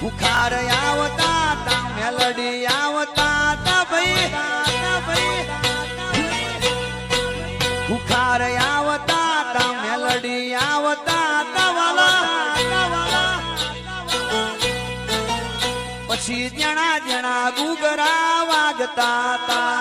બુખાર આવતા તા, મેલડી આવતા તા ભાઈ. બુખાર આવતા તા, મેલડી આવતા તા વાલા. પછી જણા જણા ગુગરા વાગતા તા.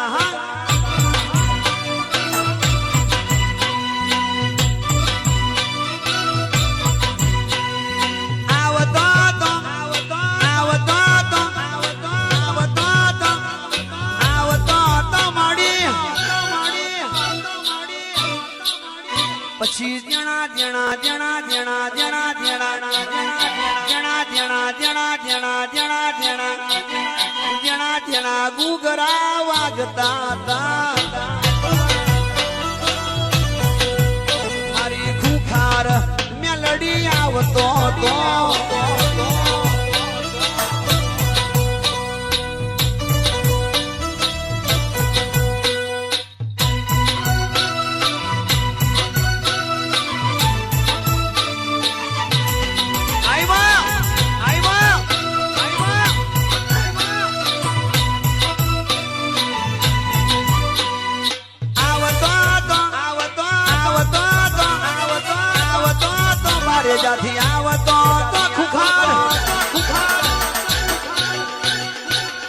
પછી જણા જણા જણા જણા જણા જણા જણા જણા જણા જણા જણા જણા જણા જણા ગુગરા વાગતા હતા મારી ખુખાર મેલડી આવતો તો તો આવતો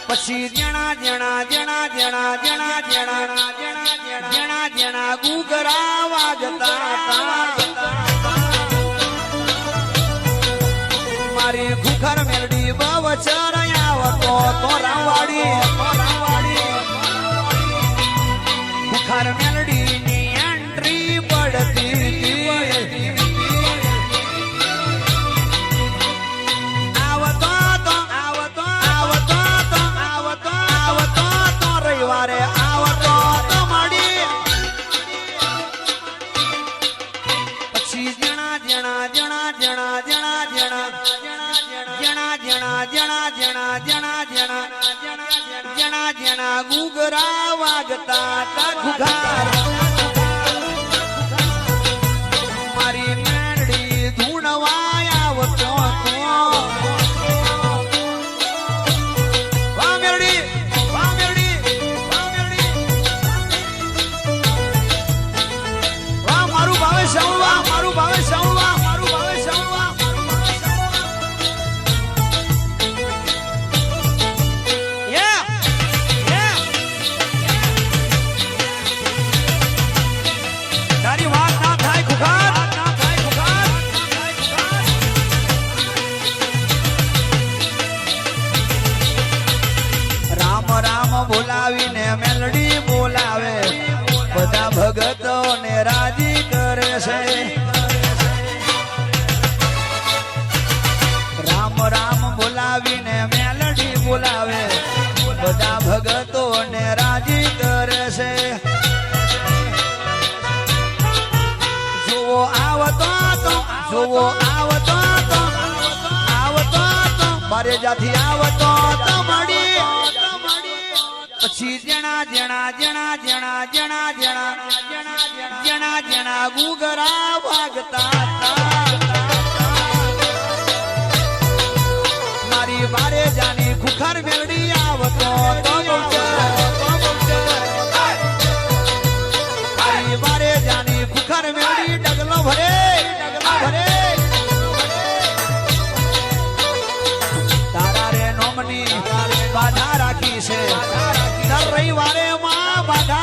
પછી જણા જણા જણા જણા જણા જણા જણા જણા ગુગરા વાગતા મારી ખુખર મેલડી બવચર જણા વાગતા તા ઘુઘાર રામ બોલાવીને મેલડી બોલાવે. બધા ભગતો ને રાજી કરે છે. રામ રામ બોલાવીને મેલડી બોલાવે. બધા ભગતો ને રાજી કરે છે. જુઓ આવતો તો જુઓ આવતો તો આવતો તો મારે જાથી આવતો પછી જણા જણા જણા જણા જણા જણા જણા જણા ગુગરા વાગતા મારી બારે જાની ખુખર વેડી આવતો apagar.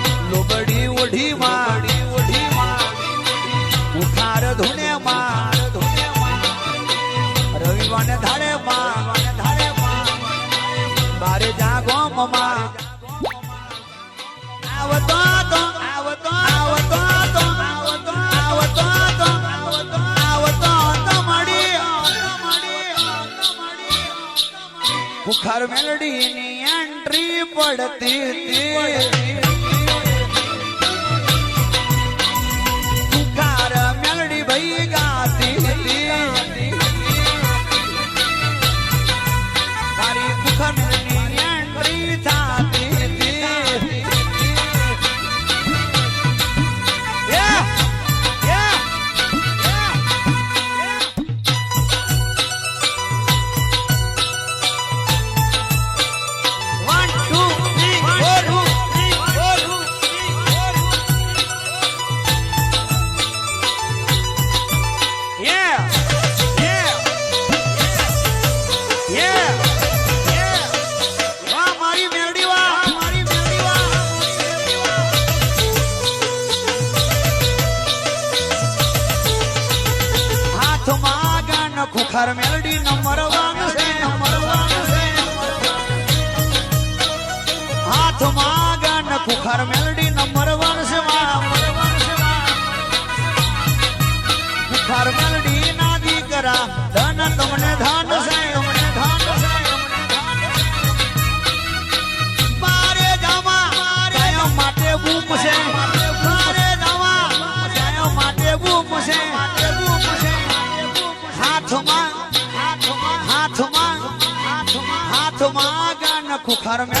લોબડી ઓઢી માડી ઓઢી માડી ઉઠાર ધૂને માર ધૂને માર રવિવાને ધાડે માર ધાડે માર બારે જા ગોમ આવતો તો, આવતો આવતો તો મેલડી ની એન્ટ્રી પડતી હતી. ખર મેલડી નંબર વાન છે નંબર વાન છે હાથમાં ગાન ખુખર મેલડી નંબર વાન છે ખુખર મેલડી ના દીકરા, ધન તમને ધાન છે. ধর্মে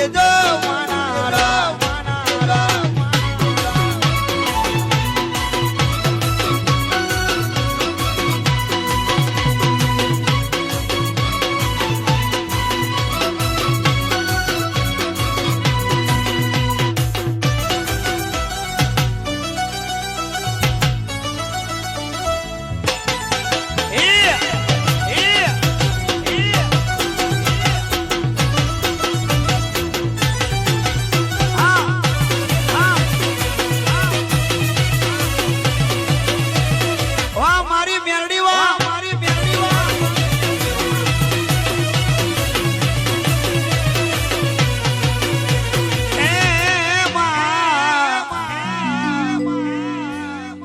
you don't wanna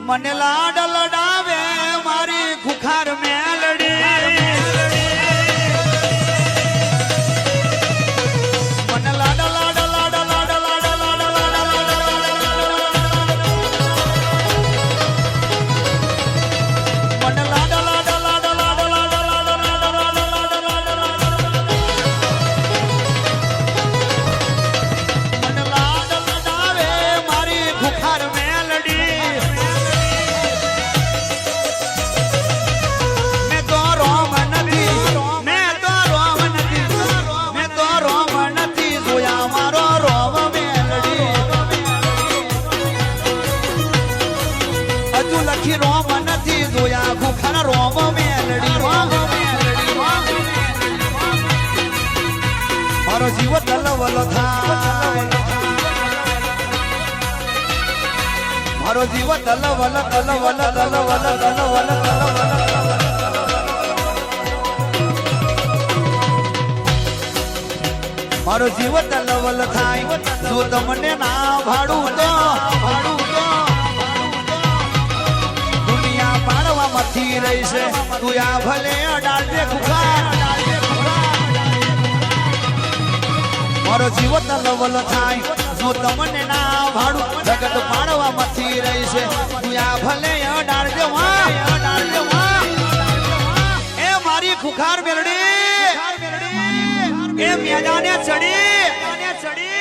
મને લાડ લડાવે મારી ખુખાર મેં જીવ તલવલ થાય મારો જીવ તલવલ તલવલ તલવલ તલવલ તલવલ મારો જીવ તલવલ થાય જો તમને ના ભાડું તો ભાડું તો દુનિયા પાડવામાંથી તું આ ભલે અડાડે ખુખાર મારો જીવ તલવલ થાય. જો તમને ના ભાડું જગત પાડવામાંથી રહી છે, તું આ ભલે અડાડે વાહ એ મારી ખુખાર બેરડી, એ મેદાને ચડી ચડી